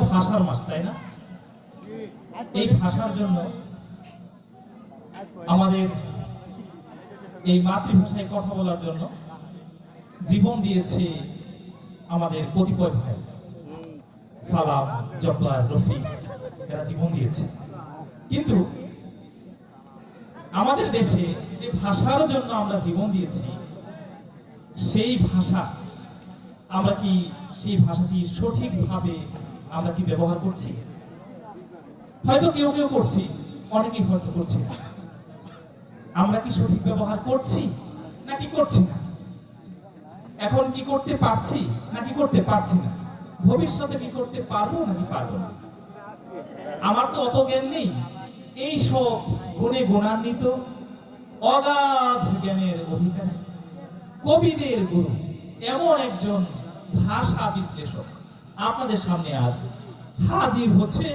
ভাষার মাস তাই না? এই ভাষার জন্য আমাদের এই মাতৃভাষায় কথা বলার জন্য জীবন দিয়েছে আমাদের কতিপয় ভাই। সালাম জফর রফিক, এরা জীবন দিয়েছে। কিন্তু আমাদের দেশে যে ভাষার জন্য আমরা জীবন দিয়েছি, সেই ভাষা, আমরা কি সেই ভাষাটি সঠিকভাবে আমরা কি ব্যবহার করছি? হয়তো কেউ কেউ করছি, অনেকেই হয়তো করছি না। আমরা কি সঠিক ব্যবহার করছি, নাকি করছি না? এখন কি করতে পারছি, নাকি করতে পারছি না? ভবিষ্যতে কি করতে পারব, নাকি পারব না? আমার তো অত জ্ঞান নেই। এই সব গুণে গুণান্বিত, অগাধ জ্ঞানের অধিকারী। কবিদের গুরু, এমন একজন ভাষা বিশ্লেষক। আপনাদের সামনে আজ হাজির হচ্ছে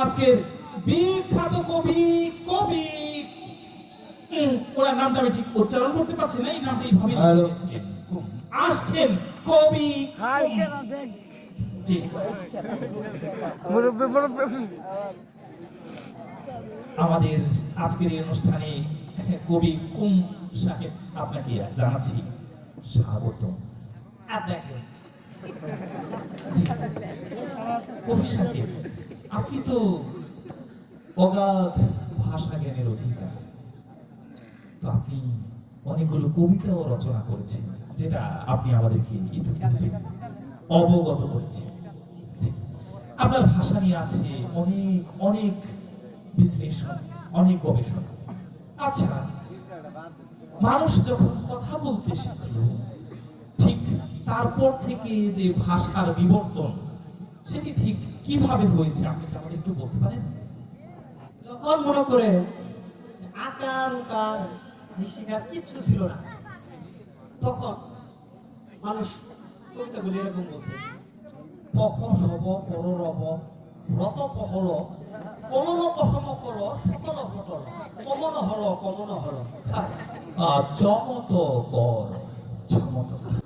আজকের বিখ্যাত কবি কবি। ওনার নামটা আমি ঠিক উচ্চারণ করতে পারছি না এই নামটা এইভাবে। আসছেন কবি। আমাদের আজকের এই অনুষ্ঠানে কবি কুম সাহেব আপনাকে জানাচ্ছি স্বাগত আপনাকে। আপনি তো অগাধ ভাষা জ্ঞানের অধিকার। তো আপনি অনেকগুলো কবিতাও রচনা করেছেন, যেটা আপনি আমাদেরকে ইতিপূর্বে অবগত করেছেন। আপনার ভাষা নিয়ে আছে অনেক অনেক বিশ্লেষণ, অনেক গবেষণা। আচ্ছা মানুষ যখন কথা বলতে শিখলো তারপর থেকে যে ভাষার বিবর্তন সেটি ঠিক কীভাবে হয়েছে আপনি কি আমাদের একটু বলতে পারেন যখন মনে করেন আকার উকার নিশিকার কিচ্ছু ছিল না তখন মানুষ কবিতাগুলি এরকম বলছে পখ সব পর রব রত পহল কমল কসম কল সকল ঘটল কমন হল কমন হল চমত কর চমত কর।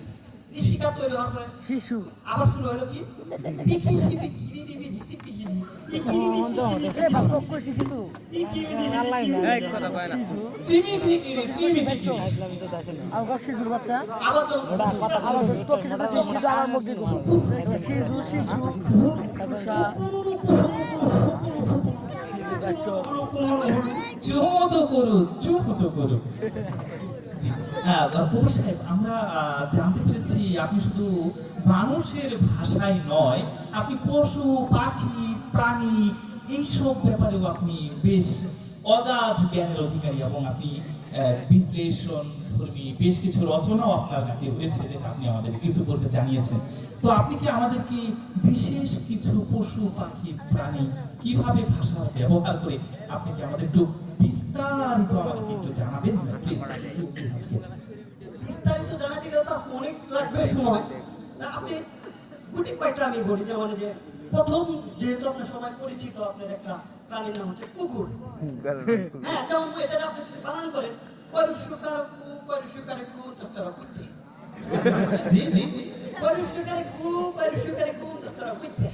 ঋষিকার তৈরি হওয়ার পরে শিশু আবার শুরু হলো কি শিবি কিরি দিবি ধিতি সুষা চুমতো করু চুমতো করু জি হ্যাঁ সাহেব, আমরা জানতে পেরেছি আপনি শুধু মানুষের ভাষায় নয়, আপনি পশু, পাখি, প্রাণী, এইসব ব্যাপারেও আপনি বেশ অগাধ জ্ঞানের অধিকারী এবং আপনি বিশ্লেষণ ধর্মী বেশ কিছু রচনাও আপনার নাকি রয়েছে যেটা আপনি আমাদের ইতিপূর্বে জানিয়েছেন। তো আপনি কি আমাদেরকে বিশেষ কিছু পশু, পাখি, প্রাণী কীভাবে ভাষা ব্যবহার করে আপনি কি আমাদের একটু বিস্তারিত আমাদেরকে একটু জানাবেন না প্লিজ বিস্তারিত জানাতে গেলে তো অনেক লাগবে সময়। আপনি গুটি কয়েকটা আমি বলি যেমন যে প্রথম যেহেতু আপনার সবাই পরিচিত আপনার একটা প্রাণীর নাম হচ্ছে কুকুর। হ্যাঁ যেমন এটা আপনি বানান করেন পরিষ্কার কু পরিষ্কারে কু দস্তরা কুত্তে জি জি। জি পরিষ্কারে কু পরিষ্কারে কু দস্তরা কুত্তে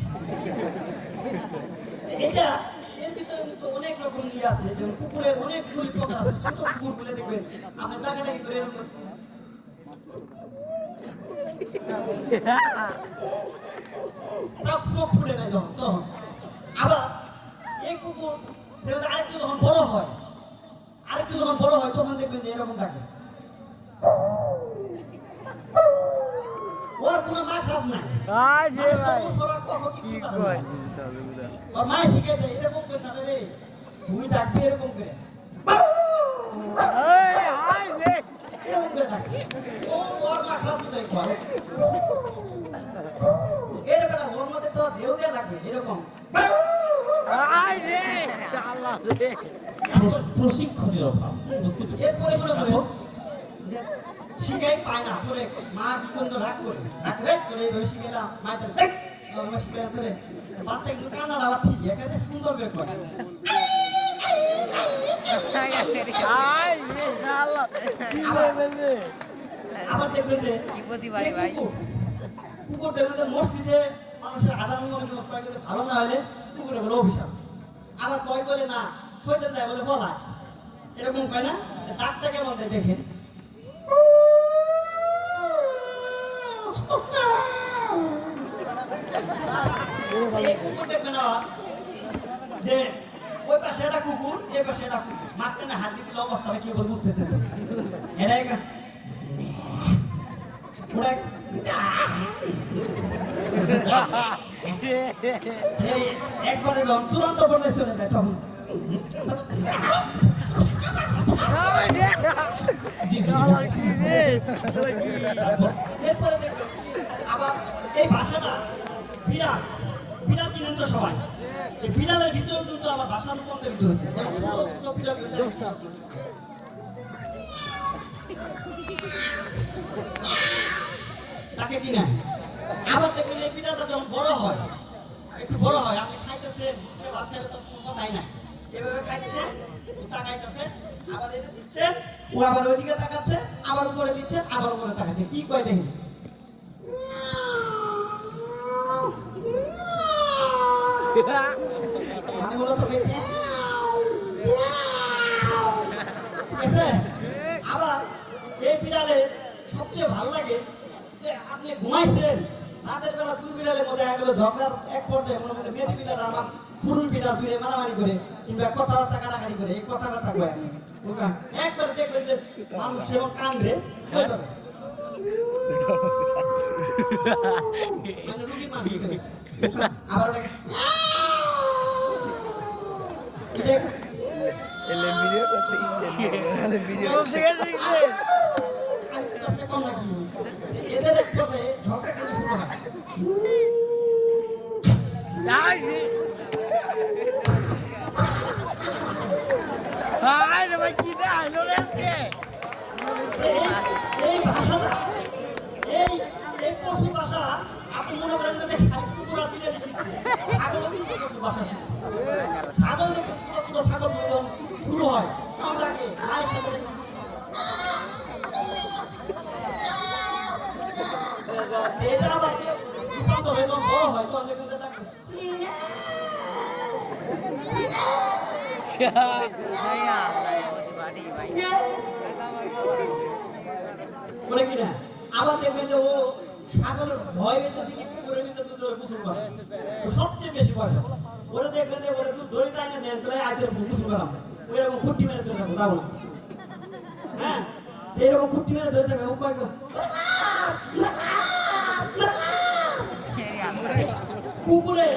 এটা কিন্তু অনেক রকম ইয়ে আছে যেমন কুকুরের অনেকগুলি প্রকার আছে, ছোট কুকুরগুলো দেখবেন। আপনি টাকাটাকি করে এরকম। সব সব ফুটে নেয় তখন তখন। আবার এই কুকুর দেখবেন আরেকটু যখন বড় হয়, আরেকটু যখন বড় হয়, তখন দেখবেন যে এরকম ডাকে ওর কোনো মা খারাপ নাই। মানে ভাই। কি কয়? ওর মায়ের শিখে দেয় এরকম করে না রে। তুই ডাকবি এরকম করে। মা প্রশিক্ষণের অভাব বুঝতে পেরেছি করেন পায় না পরে মা কি করল রাগ করে রাগ রে এইভাবে শিখেলাম মায়ের দেখ আমরা শিখেলাম করে। বাচ্চা কিন্তু কান্নাটা আবার ঠিক এখানে সুন্দর করে আবার দেখবেন যে। কুকুর দেখবেন মসজিদে মানুষের আদান ভালো না হলে কুকুরে বলে অভিশাপ। আবার কয় করে না সইতে দেয় বলে বলা এরকম কয় না? ডাকটা কেমন দেখেন এই কুকুর দেখবেন আবার যে ওই পাশে কুকুর এই পাশে একটা কুকুর। মাঝখানে হাত দিয়ে দিলে অবস্থাটা কি বল তো? ওটা একবারে যখন চূড়ান্ত পর্যায়ে চলে যায় তখন। এরপরে দেখবেন আবার এই ভাষাটা বিড়াল বিড়াল কিনেন তো সবাই। এই ভিতরেও কিন্তু আবার ভাষা রূপান্তরিত হয়েছে। যেমন ছোট ছোট তাকে আবার দেখবেন এই যখন বড় হয়, একটু বড় হয়, আপনি খাইতেছেন ভাত তো কথাই নাই। এভাবে খাচ্ছে তাকাইতেছে, আবার এটা দিচ্ছেন ও আবার ওইদিকে তাকাচ্ছে, আবার উপরে দিচ্ছে, আবার উপরে তাকাচ্ছে। কি কয় দেখেন? সবচেয়ে ভালো লাগে যে আপনি ঘুমাইছেন রাতের বেলা দুই বিড়ালের মধ্যে এক পর্যায়ে মনে মধ্যে মেয়েটি বিড়াল আমার পুরুষ বিড়াল করে কিংবা কথাবার্তা কাটাকাটি করে এই কথাবার্তা কয় একবার দেখবেন যে মানুষ যেমন কান্দে। আবার ওটাকে এটা এলে ভিডিও করতে এলে ভিডিও করতে গেছে এদের এক পর্যায়ে ঝগড়া করে শুরু হয় আই রে আই রে ভাই কি রে আইলো রে আজকে এই ভাষাটা এই এই পশু ভাষা আপনি মনে করেন যে ছাগলও কিন্তু পশু ভাষা শিখছে ছাগল দেখে ছোট ছোট ছাগল যখন শুরু হয় তখন ডাকে মায়ের সাথে দেখুন। এটা আবার রূপান্তর হয়ে যখন বড় হয় তখন দেখুন যে ডাকে কিনা আবার দেখবেন যে ও ছাগলের ভয় হইতেছে কি পুকুরের ভিতরে দুধ ধরে গোসল করে সবচেয়ে বেশি ভয়। ওরা দেখবেন যে ওরা দুধ ধরে টাইনে দেন তাহলে আজ গোসল করাম ওই রকম খুঁটি মেরে ধরে যাব যাব হ্যাঁ এইরকম খুঁটি মেরে ধরে যাবে ও কয় কুকুরে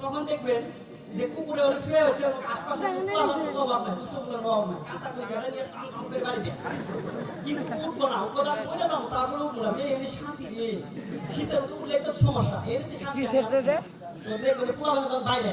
তখন দেখবেন যে কুকুরে ওরা শুয়ে হয়েছে আশপাশে অভাব নাই দুষ্ট কুকুরের অভাব নাই কাঁচা করে ঘরে নিয়ে টান টান করে বাড়ি দেয় কিন্তু উঠবো না ওকে দাম করে দাও তারপরে উঠবো না এমনি শান্তি রে শীতের উঠলে সমস্যা এমনিতে শান্তি পুরো বাইরে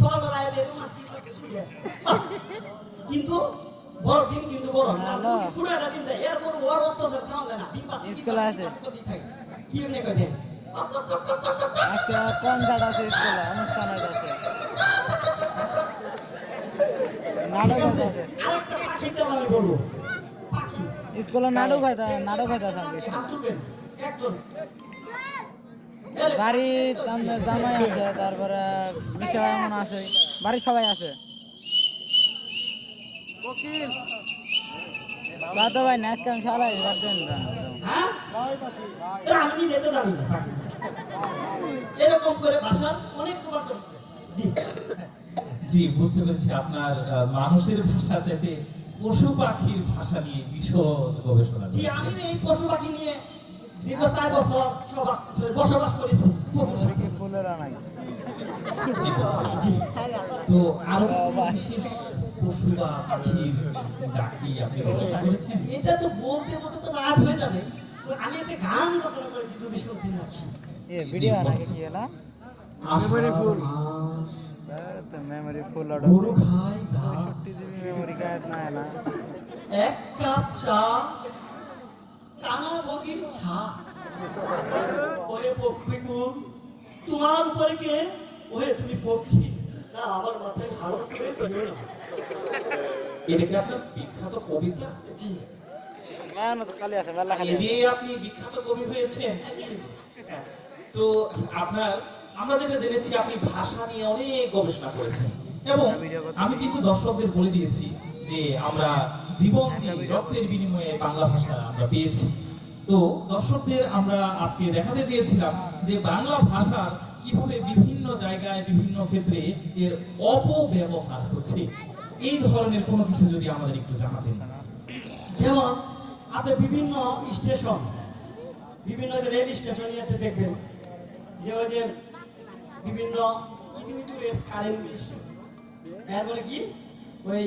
না! কিন্তু বড় ডিম কিন্তু বড়। শুরু একটা ডিম দেয়? এরপর ওর অত্যাচার থামা যায় না। ডিম পারে স্কুলে আছে। কি এমনি কয় দেন আজকে কনসার্ট আছে স্কুলে? অনুষ্ঠান আছে। নাটক আছে আরেকটা নাম আমি বলব। পাখি। স্কুলে নাটক হয় নাটক হয় একজন। বাড়ি জামাই আছে তারপরে মিষ্টি ভাই এমন আছে। বাড়ির সবাই আছে। ভাই না আজকে আমি সারা রাত দিন। হ্যাঁ? এরকম করে ভাষার অনেক প্রবর্তন জি। জি বুঝতে পেরেছি। আপনার মানুষের ভাষা চাইতে পশু পাখির ভাষা নিয়ে বিশদ গবেষণা জি আমি এই পশু পাখি নিয়ে দীর্ঘ চার বছর সবা- বসবাস করেছি। তো আরও বিশেষ পশু বা পাখির ডাক আপনি গবেষণা করেছেন? এটা তো বলতে বলতে তো রাত হয়ে যাবে। আমি একটা গান রচনা করেছি যদি শুনতে নাকি এ ভিডিও নাকি কি না মেমোরি ফুল তো মেমোরি ফুল গরু খায় না না এক কাপ চা ছা। ওহে তোমার উপরে কে? ওহে তুমি পক্ষী। না আমার মাথায় হাড় করে দিও না। এটা কি আপনার বিখ্যাত কবিতা? জি। আপনি বিখ্যাত কবি হয়েছেন? তো আপনার আমরা যেটা জেনেছি আপনি ভাষা নিয়ে অনেক গবেষণা করেছেন। এবং আমি কিন্তু দর্শকদের বলে দিয়েছি যে আমরা জীবন রক্তের বিনিময়ে বাংলা ভাষা আমরা পেয়েছি। তো দর্শকদের আমরা আজকে দেখাতে চেয়েছিলাম যে বাংলা ভাষার কীভাবে বিভিন্ন জায়গায়, বিভিন্ন ক্ষেত্রে এর অপব্যবহার হচ্ছে। এই ধরনের কোনো কিছু যদি আমাদের একটু জানাতেন। যেমন, আপনি বিভিন্ন স্টেশন, বিভিন্ন রেল স্টেশন ইয়াতে দেখবেন, যে ওই যে বিভিন্ন ইঁদুর ইঁদুরের কারেন্ট এরপরে কি? ওই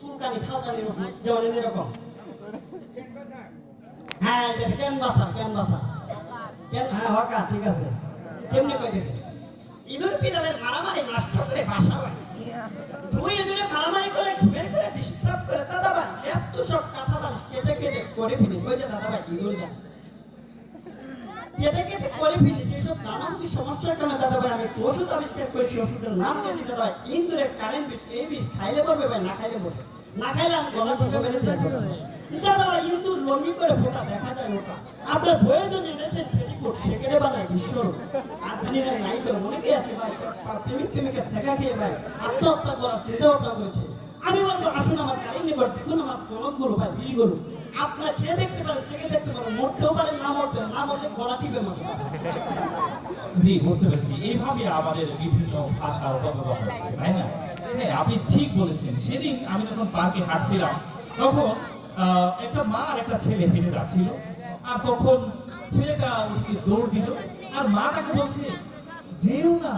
চুলকানি খালকানির ওষুধ যেমন এরকম। হ্যাঁ ক্যানভাসা কেন হ্যাঁ হকা, ঠিক আছে। কেমনি কই ইঁদুর পিটালের মারামারি নষ্ট করে বাসা দুই ইঁদুরে মারামারি করে, ঘুমের করে ডিস্টার্ব করে দাদা ভাই সব কথা কেটে কেটে করে ফিনিস ওই দাদা ভাই ইঁদুর যায় কেটে কেটে করে ফিনিস এইসব নানামুখী সমস্যার কারণে দাদা ভাই আমি একটু ওষুধ আবিষ্কার করেছি, ওষুধের নাম হচ্ছে দাদা ভাই ইন্দুরের কারেন্ট বিষ, এই বিষ খাইলে পড়বে ভাই, না খাইলে মরবে। না খাইলে আমি গলা টিপে মেরে দাদা ভাই ইন্দুর লঙ্গি করে ফোটা দেখা যায় ওটা আপনার বইয়ের জন্য এনেছেন পেটিকোট, সেকেলে বানায় নাই করে আছে ভাই প্রেমিক প্রেমিকের শেখা খেয়ে ভাই আত্মহত্যা করার করেছে। আমি বলব, আসুন আমার কারেন্ট নিকট দেখুন আমার প্রণব গরু ভাই বিলি গরু আপনার খেয়ে দেখতে পারেন চেকে দেখতে পারেন, মরতেও পারেন গলা টিপে পারেন জি, বুঝতে এইভাবে আমাদের বিভিন্ন ভাষার হচ্ছে তাই না? হ্যাঁ আপনি ঠিক বলেছেন। সেদিন আমি যখন হাঁটছিলাম, তখন একটা মা আর একটা ছেলে হেঁটে যাচ্ছিল, আর তখন ছেলেটা ওদিকে দৌড় দিল, আর মা তাকে বলছে, যেও না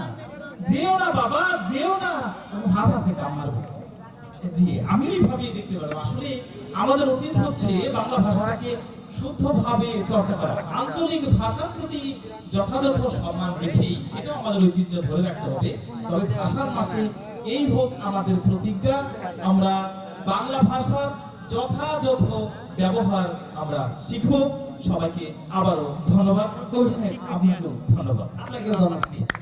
যেও না বাবা, যেও না। আছে কাম মারবো জি আমি দেখতে পারব আসলে আমাদের উচিত হচ্ছে বাংলা ভাষাটাকে শুদ্ধভাবে চর্চা করা। আঞ্চলিক ভাষার প্রতি যথাযথ সম্মান রেখেই সেটা আমাদের ঐতিহ্য ধরে রাখতে হবে। তবে ভাষার মাসে এই হোক আমাদের প্রতিজ্ঞা, আমরা বাংলা ভাষার যথাযথ ব্যবহার আমরা শিখব সবাইকে আবারও ধন্যবাদ। কবি সাহেব, আপনাকেও ধন্যবাদ। আপনাকেও ধন্যবাদ।